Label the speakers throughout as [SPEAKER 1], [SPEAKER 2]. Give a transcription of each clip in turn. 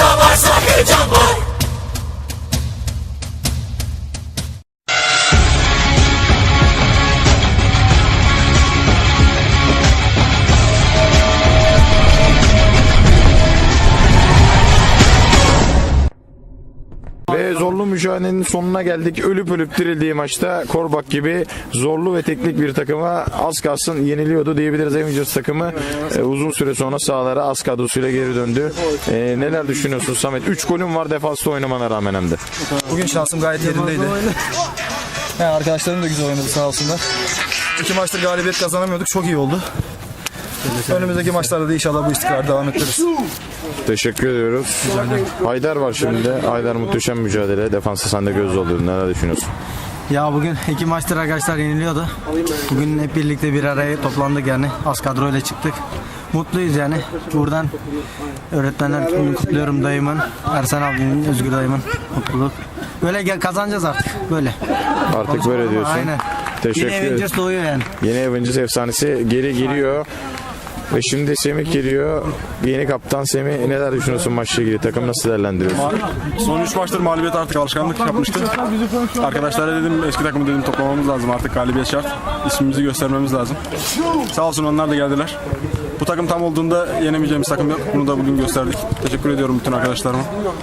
[SPEAKER 1] জামার সাথে
[SPEAKER 2] জামার zorlu mücadelenin sonuna geldik. Ölüp ölüp dirildiği maçta Korbak gibi zorlu ve teknik bir takıma az kalsın yeniliyordu diyebiliriz. Avengers takımı e, uzun süre sonra sahalara az kadrosuyla geri döndü. E, neler düşünüyorsun Samet? 3 golün var defansta oynamana rağmen hem de.
[SPEAKER 3] Bugün şansım gayet yerindeydi. Yani arkadaşlarım da güzel oynadı sağ olsunlar. İki maçtır galibiyet kazanamıyorduk. Çok iyi oldu. Önümüzdeki maçlarda da inşallah bu istikrarı devam ettiririz.
[SPEAKER 2] Teşekkür ediyoruz. Haydar var şimdi. Haydar muhteşem mücadele. Defansta sen de göz oluyor. Neler düşünüyorsun?
[SPEAKER 4] Ya bugün iki maçtır arkadaşlar yeniliyordu. Bugün hep birlikte bir araya toplandık yani. Az kadroyla çıktık. Mutluyuz yani. Buradan öğretmenler gününü kutluyorum dayımın, Ersen abinin, Özgür dayımın mutluluk. Böyle gel kazanacağız artık. Böyle.
[SPEAKER 2] Artık böyle diyorsun.
[SPEAKER 4] Aynen.
[SPEAKER 2] Teşekkür
[SPEAKER 4] Yine
[SPEAKER 2] ederim.
[SPEAKER 4] Avengers doğuyor yani.
[SPEAKER 2] Yeni Avengers efsanesi geri geliyor. Ve şimdi Semih geliyor. Yeni kaptan Semih neler düşünüyorsun maçla ilgili? Takım nasıl değerlendiriyorsun?
[SPEAKER 5] Son 3 maçtır mağlubiyet artık alışkanlık yapmıştı. Arkadaşlara dedim eski takımı dedim toplamamız lazım artık galibiyet şart. İsmimizi göstermemiz lazım. Sağ olsun onlar da geldiler. Bu takım tam olduğunda yenemeyeceğimiz takım yok. Bunu da bugün gösterdik. Teşekkür ediyorum bütün arkadaşlarıma.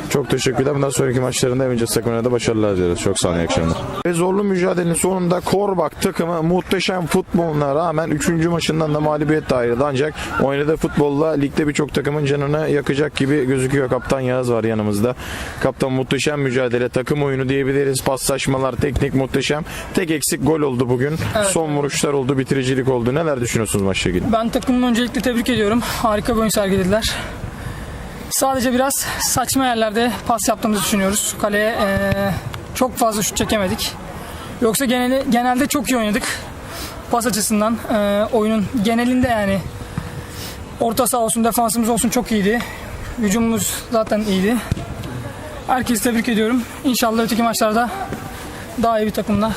[SPEAKER 2] Çok teşekkürler. Bundan sonraki maçlarında Avengers takımına da başarılar diliyoruz. Çok sağ olun. iyi akşamlar. Ve zorlu mücadelenin sonunda Korbak takımı muhteşem futboluna rağmen 3. maçından da mağlubiyet ayrıldı. Ancak oynadığı futbolla ligde birçok takımın canını yakacak gibi gözüküyor. Kaptan Yağız var yanımızda. Kaptan muhteşem mücadele, takım oyunu diyebiliriz. Paslaşmalar, teknik muhteşem. Tek eksik gol oldu bugün. Son vuruşlar oldu, bitiricilik oldu. Neler düşünüyorsunuz maçla ilgili?
[SPEAKER 6] Ben takımımı öncelikle tebrik ediyorum. Harika bir oyun sergilediler. Sadece biraz saçma yerlerde pas yaptığımızı düşünüyoruz. Kaleye eee, çok fazla şut çekemedik. Yoksa geneli, genelde çok iyi oynadık. Pas açısından eee, oyunun genelinde yani orta saha olsun defansımız olsun çok iyiydi. Hücumumuz zaten iyiydi. Herkesi tebrik ediyorum. İnşallah öteki maçlarda daha iyi bir takımla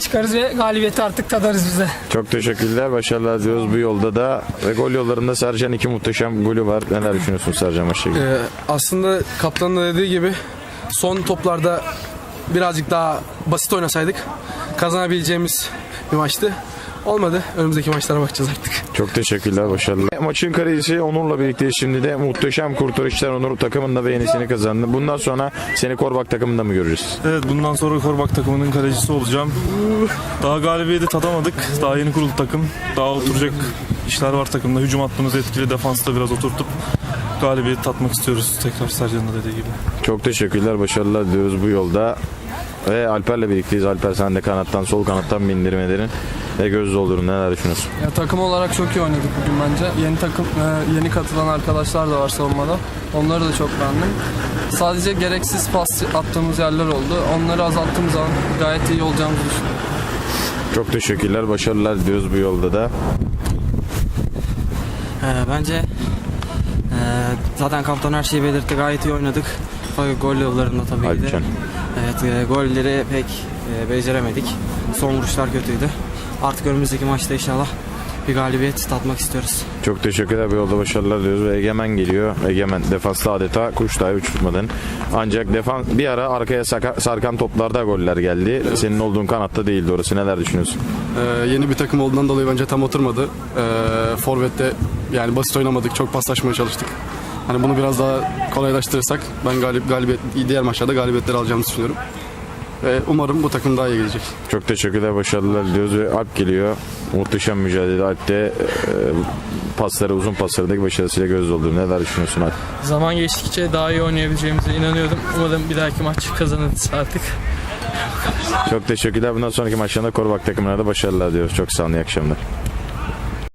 [SPEAKER 6] çıkarız ve galibiyeti artık tadarız biz de.
[SPEAKER 2] Çok teşekkürler. Başarılar diliyoruz bu yolda da. Ve gol yollarında Sercan iki muhteşem golü var. Neler düşünüyorsun Sercan maçla ilgili?
[SPEAKER 7] Ee, aslında kaptanın da dediği gibi son toplarda birazcık daha basit oynasaydık kazanabileceğimiz bir maçtı. Olmadı. Önümüzdeki maçlara bakacağız artık.
[SPEAKER 2] Çok teşekkürler, başarılar. Maçın kalecisi Onur'la birlikte şimdi de muhteşem kurtarışlar Onur takımında ve yenisini kazandı. Bundan sonra seni Korbak takımında mı göreceğiz?
[SPEAKER 5] Evet bundan sonra Korbak takımının kalecisi olacağım. Daha galibiyeti tadamadık. Daha yeni kuruldu takım. Daha oturacak işler var takımda. Hücum hattımızı etkili defansta biraz oturtup galibiyeti tatmak istiyoruz. Tekrar Sercan'ın da dediği gibi.
[SPEAKER 2] Çok teşekkürler, başarılar diliyoruz bu yolda. Ve Alper'le birlikteyiz. Alper sen de kanattan, sol kanattan bindirmelerin ve göz doldurun. Neler düşünüyorsun?
[SPEAKER 8] Ya takım olarak çok iyi oynadık bugün bence. Yeni takım e, yeni katılan arkadaşlar da var savunmada. Onları da çok beğendim. Sadece gereksiz pas attığımız yerler oldu. Onları azalttığımız zaman gayet iyi olacağımızı düşünüyorum.
[SPEAKER 2] Çok teşekkürler, başarılar diliyoruz bu yolda da.
[SPEAKER 4] Ee, bence ee, zaten kaptan her şeyi belirtti. Gayet iyi oynadık. Fakat gol yollarında tabii ki de. Evet e, golleri pek e, beceremedik. Son vuruşlar kötüydü. Artık önümüzdeki maçta inşallah bir galibiyet tatmak istiyoruz.
[SPEAKER 2] Çok teşekkürler bu yolda başarılar diliyoruz ve Egemen geliyor. Egemen defansta adeta kuş dahi uçurtmadın. Ancak defans bir ara arkaya saka- sarkan toplarda goller geldi. Senin olduğun kanatta değildi orası. Neler düşünüyorsun?
[SPEAKER 7] Ee, yeni bir takım olduğundan dolayı bence tam oturmadı. Ee, Forvet'te yani basit oynamadık. Çok paslaşmaya çalıştık. Hani bunu biraz daha kolaylaştırırsak ben galip galibiyet diğer maçlarda galibiyetleri alacağımızı düşünüyorum. Ve umarım bu takım daha iyi gelecek.
[SPEAKER 2] Çok teşekkürler, başarılar diliyoruz ve Alp geliyor. Muhteşem mücadele. Alp de e, pasları, uzun paslardaki başarısıyla göz dolduruyor. Neler düşünüyorsun Alp?
[SPEAKER 8] Zaman geçtikçe daha iyi oynayabileceğimize inanıyordum. Umarım bir dahaki maç kazanırız artık.
[SPEAKER 2] Çok teşekkürler. Bundan sonraki maçlarında Korbak takımına da başarılar diliyoruz. Çok sağ olun, iyi akşamlar.